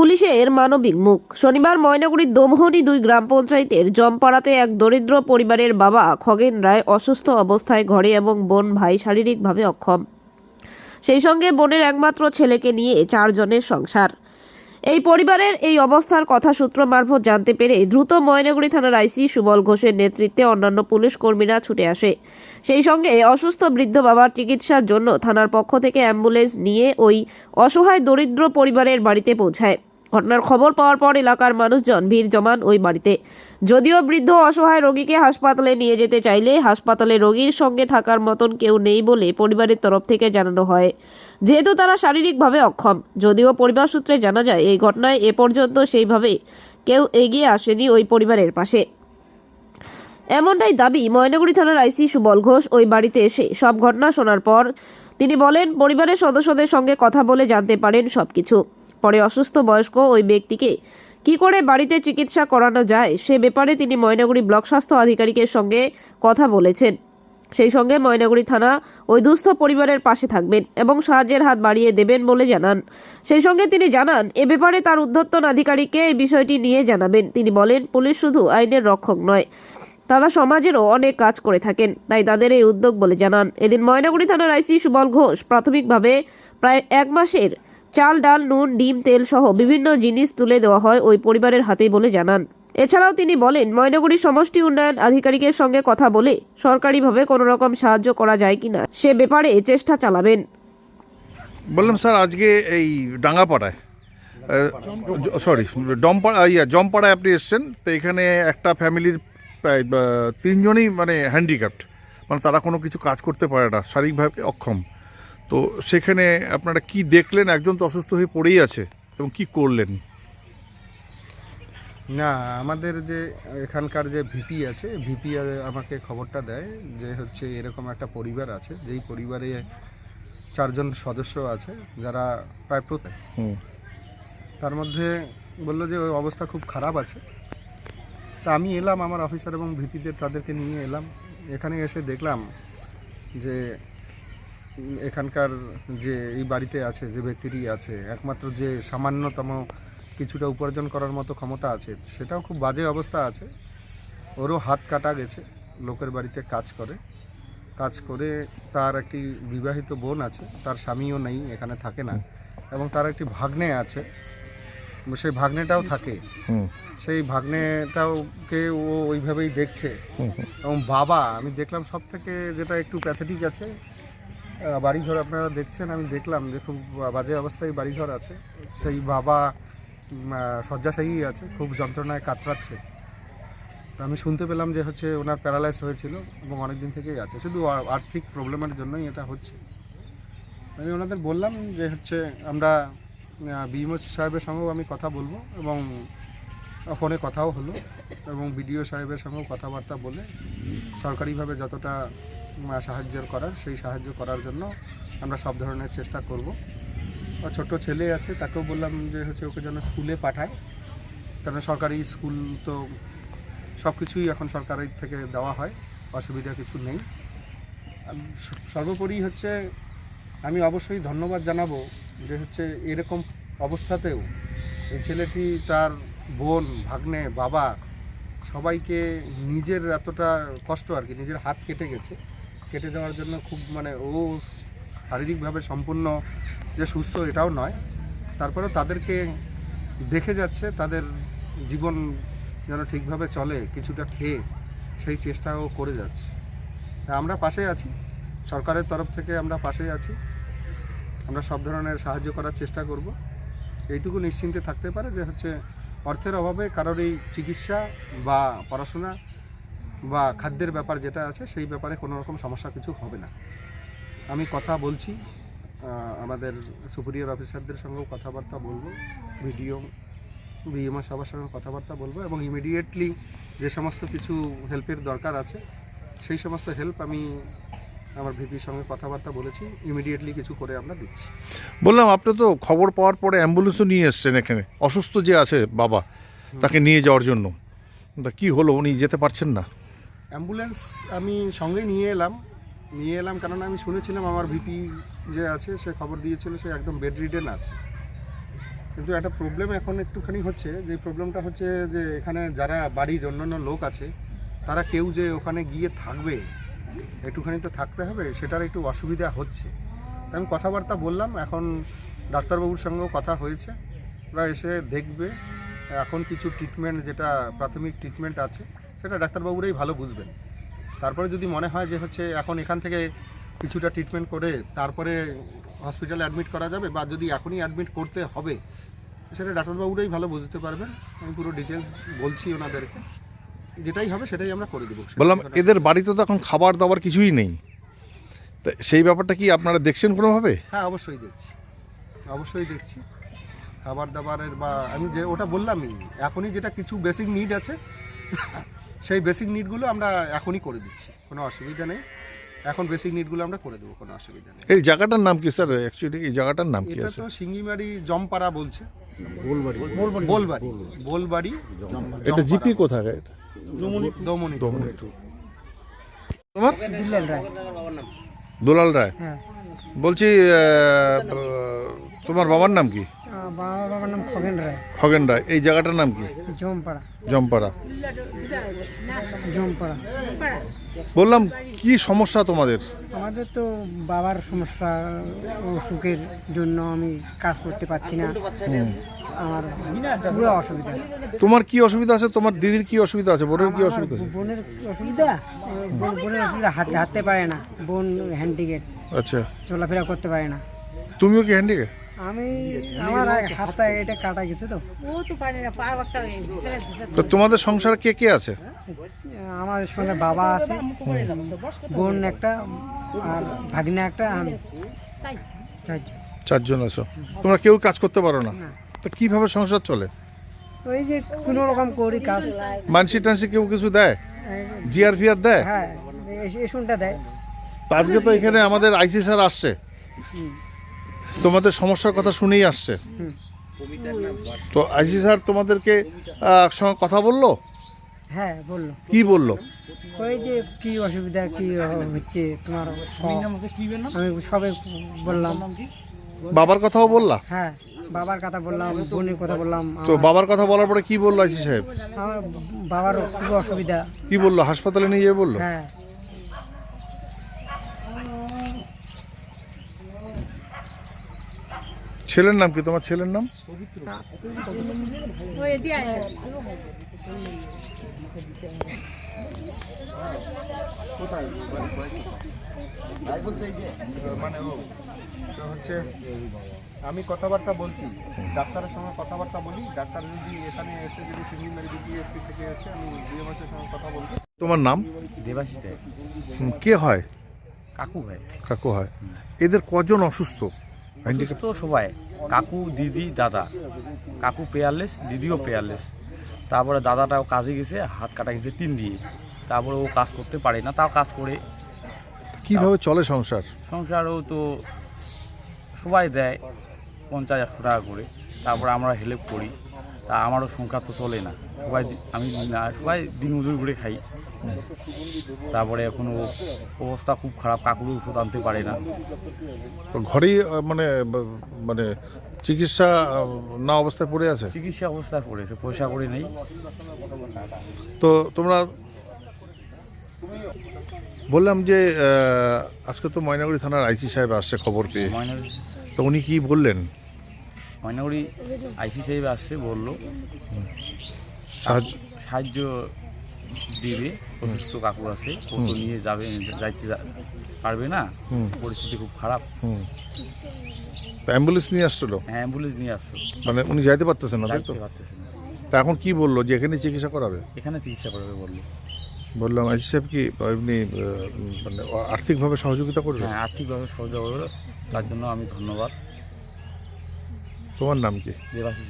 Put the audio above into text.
পুলিশের মানবিক মুখ। শনিবার ময়নাগুড়ির দোমহনি দুই গ্রাম পঞ্চায়েতের জমপাড়াতে এক দরিদ্র পরিবারের বাবা খগেন রায় অসুস্থ অবস্থায় ঘরে এবং বোন ভাই শারীরিকভাবে অক্ষম। সেই সঙ্গে বোনের একমাত্র ছেলেকে নিয়ে চারজনের সংসার। এই পরিবারের এই অবস্থার কথা সূত্র মারফত জানতে পেরে দ্রুত ময়নাগুড়ি থানার আইসি সুবল ঘোষের নেতৃত্বে অন্যান্য পুলিশ কর্মীরা ছুটে আসে। সেই সঙ্গে অসুস্থ বৃদ্ধ বাবার চিকিৎসার জন্য থানার পক্ষ থেকে অ্যাম্বুলেন্স নিয়ে ওই অসহায় দরিদ্র পরিবারের বাড়িতে পৌঁছায়। ঘটনার খবর পাওয়ার পর এলাকার মানুষজন ভিড় জমান ওই বাড়িতে। যদিও বৃদ্ধ অসহায় রোগীকে হাসপাতালে নিয়ে যেতে চাইলে হাসপাতালে রোগীর সঙ্গে থাকার মতন কেউ নেই বলে পরিবারের তরফ থেকে জানানো হয়। যেহেতু তারা শারীরিকভাবে অক্ষম, যদিও পরিবার সূত্রে জানা যায় এই ঘটনায় এ পর্যন্ত সেইভাবে কেউ এগিয়ে আসেনি ওই পরিবারের পাশে। এমনটাই দাবি ময়নাগুড়ি থানার আইসি সুবল ঘোষ ওই বাড়িতে এসে। সব ঘটনা শোনার পর তিনি বলেন, পরিবারের সদস্যদের সঙ্গে কথা বলে জানতে পারেন সবকিছু। পরে অসুস্থ বয়স্ক ওই ব্যক্তিকে, কি করে বাড়িতে চিকিৎসা করানো যায়? সে ব্যাপারে তিনি ময়নাগুড়ি ব্লক স্বাস্থ্য আধিকারিকের সঙ্গে কথা বলেছেন। সেই সঙ্গে ময়নাগুড়ি থানা ওই দুস্থ পরিবারের পাশে থাকবেন এবং সাহায্যের হাত বাড়িয়ে দেবেন বলে জানান। সেই সঙ্গে তিনি জানান, এ ব্যাপারে তার উদ্ধত্তন আধিকারিককে এই বিষয়টি নিয়ে জানাবেন। তিনি বলেন, পুলিশ শুধু আইনের রক্ষক নয়, তারা সমাজেরও অনেক কাজ করে থাকেন, তাই তাদের এই উদ্যোগ বলে জানান। এদিন ময়নাগুড়ি থানার আইসি সুবল ঘোষ প্রাথমিকভাবে প্রায় এক মাসের চাল, ডাল, নুন, ডিম, তেল সহ বিভিন্ন জিনিস তুলে দেওয়া হয় ওই পরিবারের হাতে বলে জানান। এছাড়াও তিনি বলেন, ময়নাগুড়ি সমষ্টি উন্নয়ন আধিকারিকের সঙ্গে কথা বলে সরকারিভাবে কোনো রকম সাহায্য করা যায় কিনা সে ব্যাপারে চেষ্টা চালাবেন। বললাম, স্যার, আজকে এই ডাঙ্গাপাড়ায় সরি, ডমপাড়া ইয়া, জমপাড়ায় আপনি এসছেন, তো এখানে একটা ফ্যামিলির প্রায় তিনজনই মানে হ্যান্ডিক্যাপ্ট। মানে তারা কোনো কিছু কাজ করতে পারে না, শারীরিকভাবে অক্ষম। তো সেখানে আপনারা কি দেখলেন? একজন তো অসুস্থ হয়ে পড়েই আছে। এবং কি করলেন? না আমাদের যে এখানকার যে ভিপি আছে ভিপি আমাকে খবরটা দেয় যে হচ্ছে এরকম একটা পরিবার আছে যেই পরিবারে চারজন সদস্য আছে যারা প্রায় প্রত্যেক। তার মধ্যে বলল যে ওই অবস্থা খুব খারাপ আছে। তা আমি এলাম আমার অফিসার এবং ভিপিদের তাদেরকে নিয়ে এলাম। এখানে এসে দেখলাম যে এখানকার যে এই বাড়িতে আছে যে ব্যক্তিটি আছে একমাত্র যে সামান্যতম কিছুটা উপার্জন করার মতো ক্ষমতা আছে সেটাও খুব বাজে অবস্থা আছে। ওরও হাত কাটা গেছে লোকের বাড়িতে কাজ করে। কাজ করে তার একটি বিবাহিত বোন আছে তার স্বামীও নেই এখানে থাকে না। এবং তার একটি ভাগ্নে আছে সেই ভাগ্নেটাও থাকে। সেই ভাগ্নেটাওকে ও ওইভাবেই দেখছে। এবং বাবা আমি দেখলাম সব থেকে যেটা একটু প্যাথেটিক আছে বাড়িঘর আপনারা দেখছেন, আমি দেখলাম যে খুব বাজে অবস্থায় বাড়িঘর আছে। সেই বাবা শয্যাশায়ী আছে, খুব যন্ত্রণায় কাতরাচ্ছে। তো আমি শুনতে পেলাম যে হচ্ছে ওনার প্যারালাইস হয়েছিল এবং অনেক দিন থেকেই আছে। শুধু আর্থিক প্রবলেমের জন্যই এটা হচ্ছে। আমি ওনাদের বললাম যে হচ্ছে আমরা বিএমও সাহেবের সঙ্গেও আমি কথা বলব এবং ফোনে কথাও হলো এবং বিডিও সাহেবের সঙ্গেও কথাবার্তা বলে সরকারিভাবে যতটা সাহায্য করার, সেই সাহায্য করার জন্য আমরা সব ধরনের চেষ্টা করব। ছোট ছেলে আছে, তাকেও বললাম যে হচ্ছে ওকে যেন স্কুলে পাঠায়। কারণ সরকারি স্কুল তো সব কিছুই এখন সরকারের থেকে দেওয়া হয়, অসুবিধা কিছু নেই। সর্বোপরি হচ্ছে আমি অবশ্যই ধন্যবাদ জানাব যে হচ্ছে এরকম অবস্থাতেও এই ছেলেটি, তার বোন, ভাগ্নে, বাবা সবাইকে নিজের এতটা কষ্ট আর কি, নিজের হাত কেটে গেছে। কেটে যাওয়ার জন্য খুব মানে ও শারীরিকভাবে সম্পূর্ণ যে সুস্থ এটাও নয়। তারপরে তাদেরকে দেখে যাচ্ছে, তাদের জীবন যেন ঠিকভাবে চলে, কিছুটা খেয়ে সেই চেষ্টাও করে যাচ্ছে। আমরা পাশে আছি, সরকারের তরফ থেকে আমরা পাশে আছি। আমরা সব ধরনের সাহায্য করার চেষ্টা করব। এইটুকু নিশ্চিন্তে থাকতে পারে যে হচ্ছে অর্থের অভাবে কারোর এই চিকিৎসা বা পড়াশোনা বা খাদ্যের ব্যাপার যেটা আছে, সেই ব্যাপারে কোনো রকম সমস্যা কিছু হবে না। আমি কথা বলছি আমাদের সুপিরিয়র অফিসারদের সঙ্গেও কথাবার্তা বলব, ভিডিও বিএমও সবার সঙ্গে কথাবার্তা বলব এবং ইমিডিয়েটলি যে সমস্ত কিছু হেল্পের দরকার আছে, সেই সমস্ত হেল্প আমি আমার ভিপির সঙ্গে কথাবার্তা বলেছি ইমিডিয়েটলি কিছু করে আমরা দিচ্ছি। বললাম, আপনি তো খবর পাওয়ার পরে অ্যাম্বুলেন্সও নিয়ে এসছেন এখানে। অসুস্থ যে আছে বাবা, তাকে নিয়ে যাওয়ার জন্য। তা কি হলো? উনি যেতে পারছেন না। অ্যাম্বুলেন্স আমি সঙ্গে নিয়ে এলাম নিয়ে এলাম কারণ আমি শুনেছিলাম আমার ভিপি যে আছে, সে খবর দিয়েছিল সে একদম বেড রিডেন আছে। কিন্তু একটা প্রবলেম এখন একটুখানি হচ্ছে, যে প্রবলেমটা হচ্ছে যে এখানে যারা বাড়ির অন্যান্য লোক আছে, তারা কেউ যে ওখানে গিয়ে থাকবে, একটুখানি তো থাকতে হবে, সেটার একটু অসুবিধা হচ্ছে। আমি কথাবার্তা বললাম, এখন ডাক্তারবাবুর সঙ্গেও কথা হয়েছে, ওরা এসে দেখবে, এখন কিছু ট্রিটমেন্ট যেটা প্রাথমিক ট্রিটমেন্ট আছে সেটা ডাক্তারবাবুরাই ভালো বুঝবেন। তারপরে যদি মনে হয় যে হচ্ছে এখন এখান থেকে কিছুটা ট্রিটমেন্ট করে তারপরে হসপিটালে অ্যাডমিট করা যাবে বা যদি এখনই অ্যাডমিট করতে হবে সেটা ডাক্তারবাবুরাই ভালো বুঝতে পারবেন। আমি পুরো ডিটেলস বলছি ওনাদেরকে। যেটাই হবে সেটাই আমরা করে দেবো। বললাম এদের বাড়িতে তো এখন খাবার দাবার কিছুই নেই। তা সেই ব্যাপারটা কি আপনারা দেখছেন কোনোভাবে? হ্যাঁ অবশ্যই দেখছি। অবশ্যই দেখছি। খাবার দাবারের বা আমি যে ওটা বললামই এখনই যেটা কিছু বেসিক নিড আছে সেই বেসিক নিডগুলো আমরা এখনই করে দিচ্ছি। কোনো অসুবিধা নেই। এখন বেসিক নিডগুলো আমরা করে দেবো কোনো অসুবিধা নেই। এই জায়গাটার নাম কি স্যার অ্যাকচুয়ালি এই জায়গাটার নাম কি এটা আছে? তো সিঙ্গিমারি জমপাড়া বলছে। বোলবাড়ি। বোলবাড়ি। বোলবাড়ি। এটা জিপি কোথায় এটা? দমনি তোমার? দুলাল রায়। দুলাল রায়? হ্যাঁ। বলছি তোমার বাবার নাম কি? বাবা বাবার নাম খগেন রায়। খগেন রায়। এই জায়গাটার নাম কি? জমপাড়া। জমপাড়া। জমপাড়া। বললাম কি সমস্যা তোমাদের? আমাদের তো বাবার সমস্যা অসুখের জন্য আমি কাজ করতে পারছি না। আমার পুরো অসুবিধা। তোমার কি অসুবিধা আছে? তোমার দিদির কি অসুবিধা আছে? বোনের কি অসুবিধা আছে? বোনের অসুবিধা? বোন- বোনের অসুবিধা হাঁটতে হাঁটতে পারে না। বোন হ্যান্ডিকেট আচ্ছা। চলাফেরা করতে পারে না। তুমিও কি হ্যান্ডিকে আমি আমার হাতটা এটা কাটা গেছে তো ও তো পারে না পা একটা বিছানা বিছানা তো তোমাদের সংসারে কে কে আছে আমার সঙ্গে বাবা আছে বোন একটা আর ভাগনা একটা আমি চারজন আছো তোমরা কেউ কাজ করতে পারো না। তো কীভাবে সংসার চলে ওই যে কোনো রকম করি কাজ মানসি টানসি কেউ কিছু দেয় জিআর ফিআর দেয় হ্যাঁ এসুনটা দেয় আজকে তো এখানে আমাদের আইসি স্যার আসছে তোমাদের সমস্যার কথা শুনেই আসছে। তো আইসি স্যার তোমাদেরকে আহ, সঙ্গে কথা বলল? হ্যাঁ বলল। কি বলল? ওই যে কি অসুবিধা কি হচ্ছে তোমার আমি সবে বললাম। বাবার কথাও বললা? হ্যাঁ বাবার কথা বললাম বোনের কথা বললাম তো বাবার কথা বলার পরে কি বলল আইসি সাহেব? আমার বাবার খুব অসুবিধা। কি বলল? হাসপাতালে নিয়ে যেয়ে বলল? হ্যাঁ। ছেলের নাম কি? তোমার ছেলের নাম? মানে ও হচ্ছে আমি কথাবার্তা বলছি ডাক্তারের সঙ্গে কথাবার্তা বলি ডাক্তার যদি এখানে এসে যদি বিপিএসসি থেকে এসে আমি ডিএমএসের সঙ্গে কথা বলব। তোমার নাম? দেবাশিস কে হয়? কাকু ভাই কাকু হয়। এদের কজন অসুস্থ? তো সবাই কাকু দিদি দাদা। কাকু পেয়ারলেস দিদিও পেয়ারলেস। তারপরে দাদাটাও কাজে গেছে হাত কাটা গেছে তিন দিয়ে। তারপরে ও কাজ করতে পারে না তাও কাজ করে। কীভাবে চলে সংসার? সংসারও তো সবাই দেয় পঞ্চাশ একশো টাকা করে। তারপরে আমরা হেল্প করি। তা আমারও সংসার তো চলে না। সবাই আমি সবাই দিন মজুরি করে খাই। তারপরে এখনও অবস্থা খুব খারাপ কাকুরও ওষুধ আনতে পারে না। তো ঘরেই মানে মানে চিকিৎসা না অবস্থায় পড়ে আছে? চিকিৎসা অবস্থায় পড়েছে পয়সা করে নেই। তো তোমরা বললাম যে আজকে তো ময়নাগুড়ি থানার আইসি সাহেব আসছে খবর পেয়ে। তো উনি কি বললেন? ময়নাগুড়ি আইসি সাহেব আসছে বলল। সাহায্য দিবে অসুস্থ কাকু আছে ও তো নিয়ে যাবে যাইতে পারবে না। পরিস্থিতি খুব খারাপ। অ্যাম্বুলেন্স নিয়ে আসছিল? হ্যাঁ অ্যাম্বুলেন্স নিয়ে আসছো। মানে উনি যাইতে পারতেছেন না তাই তো? যাইতে পারতেছে না। তা এখন কি বলল? যে এখানে চিকিৎসা করাবে? এখানে চিকিৎসা করবে বলল। বললাম আইসি সাহেব কি এমনি মানে আর্থিকভাবে সহযোগিতা করবে? হ্যাঁ আর্থিকভাবে সহযোগ করবে। তার জন্য আমি ধন্যবাদ। তোমার নাম কি? দেবাশিস